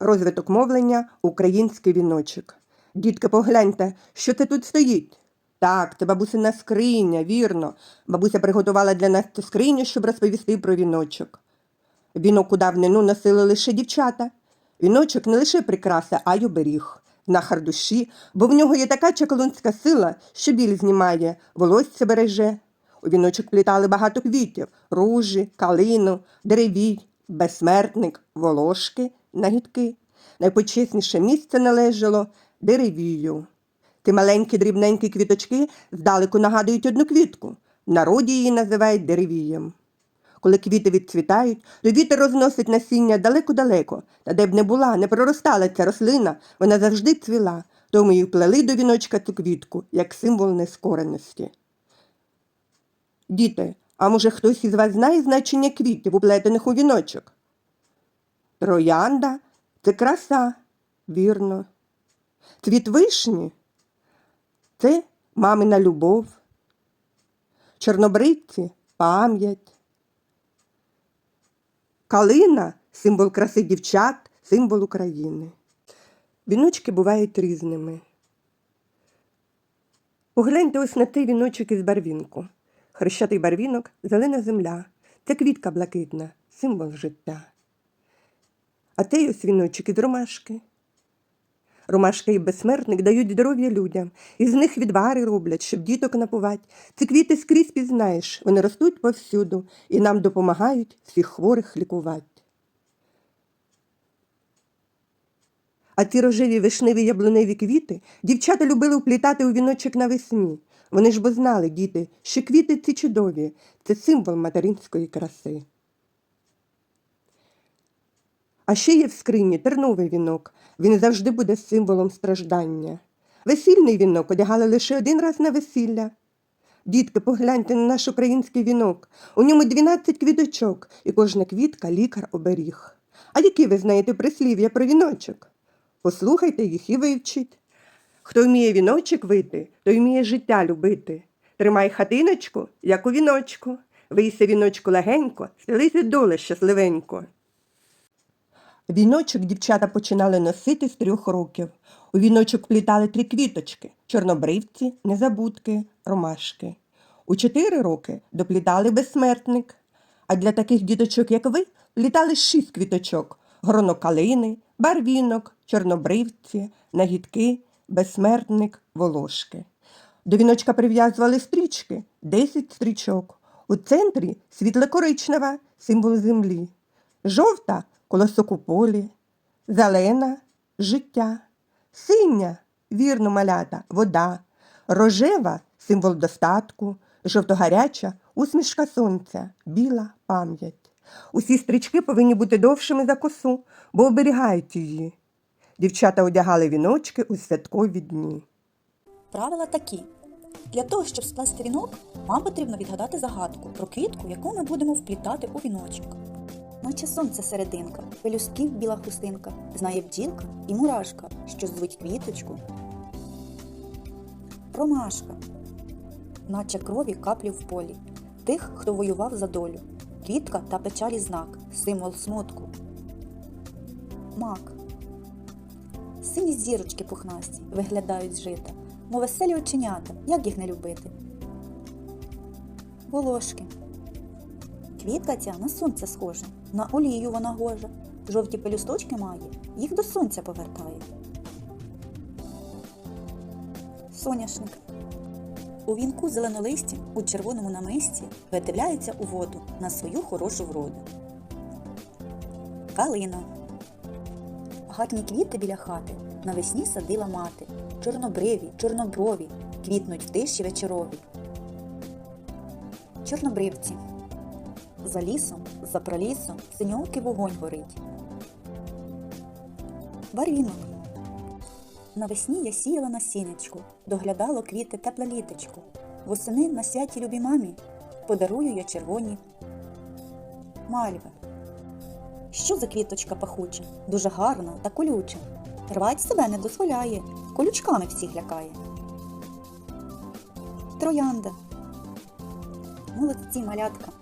Розвиток мовлення український віночок. Дітки, погляньте, що це тут стоїть? Так, це бабусина скриня, вірно. Бабуся приготувала для нас цю скриню, щоб розповісти про віночок. Вінок у давнину носили лише дівчата. Віночок не лише прикраса, а й оберіг. Нахар душі, бо в нього є така чаклунська сила, що біль знімає, волосся береже. У віночок плітали багато квітів ружі, калину, деревій, безсмертник, волошки, нагідки. Найпочесніше місце належало деревію. Ті маленькі дрібненькі квіточки здалеку нагадують одну квітку. В народі її називають деревієм. Коли квіти відцвітають, то вітер розносить насіння далеко-далеко, та де б не була, не проростала ця рослина, вона завжди цвіла, тому й плели до віночка цю квітку, як символ нескореності. Діти, а може хтось із вас знає значення квітів, уплетених у віночок? Троянда це краса, вірно. Цвіт вишні це мамина любов. Чорнобривці пам'ять. Калина символ краси дівчат, символ України. Віночки бувають різними. Погляньте ось на цей віночок із барвінку. Хрещатий барвінок зелена земля. Це квітка блакитна, символ життя. А цей ось віночок із ромашки. Ромашка і безсмертник дають здоров'я людям, із них відвари роблять, щоб діток напувати. Ці квіти скрізь пізнаєш, вони ростуть повсюду і нам допомагають всіх хворих лікувати. А ці рожеві вишневі яблуневі квіти дівчата любили вплітати у віночок навесні. Вони ж бо знали, діти, що квіти ці чудові, це символ материнської краси. А ще є в скрині терновий вінок. Він завжди буде символом страждання. Весільний вінок одягали лише один раз на весілля. Дітки, погляньте на наш український вінок. У ньому 12 квіточок, і кожна квітка лікар оберіг. А які ви знаєте прислів'я про віночок? Послухайте їх і вивчіть. Хто вміє віночок вити, той вміє життя любити. Тримай хатиночку, як у віночку. Вийся віночку легенько, стелися доле щасливенько. Віночок дівчата починали носити з трьох років. У віночок плітали три квіточки чорнобривці, незабудки, ромашки. У чотири роки доплітали безсмертник. А для таких діточок, як ви, плітали шість квіточок гроно калини, барвінок, чорнобривці, нагідки, безсмертник, волошки. До віночка прив'язували стрічки, десять стрічок. У центрі світло-коричнева символ землі, жовта колосок у полі, зелена життя, синя вірно малята, вода, рожева символ достатку, жовтогаряча усмішка сонця, біла пам'ять. Усі стрічки повинні бути довшими за косу, бо оберігають її. Дівчата одягали віночки у святкові дні. Правила такі. Для того, щоб сплести вінок, вам потрібно відгадати загадку про квітку, яку ми будемо вплітати у віночок. Наче сонце серединка, пелюстків біла хустинка, знає бджілка і мурашка, що звуть квіточку. Ромашка, наче крові каплі в полі, тих, хто воював за долю. Квітка та печалі знак, символ смутку. Мак. Сині зірочки пухнасті виглядають з жита, мов веселі оченята, як їх не любити. Волошки. Квітка ця на сонце схожа, на олію вона гожа. Жовті пелюсточки має, їх до сонця повертає. Соняшник. У вінку зеленолисті у червоному намисті видивляється у воду на свою хорошу вроду. Калина. Гарні квіти біля хати навесні садила мати. Чорнобриві, чорноброві, квітнуть в тиші вечорові. Чорнобривці. За лісом, за пролісом синьовки вогонь горить. Барвінок. Навесні я сіяла насіннячку, доглядало квіти тепле літочку. Восени на святі любій мамі подарую я червоні мальви. Що за квіточка пахуча, дуже гарна та колюча. Рвать себе не дозволяє, колючками всіх лякає. Троянда. Молодці малятка.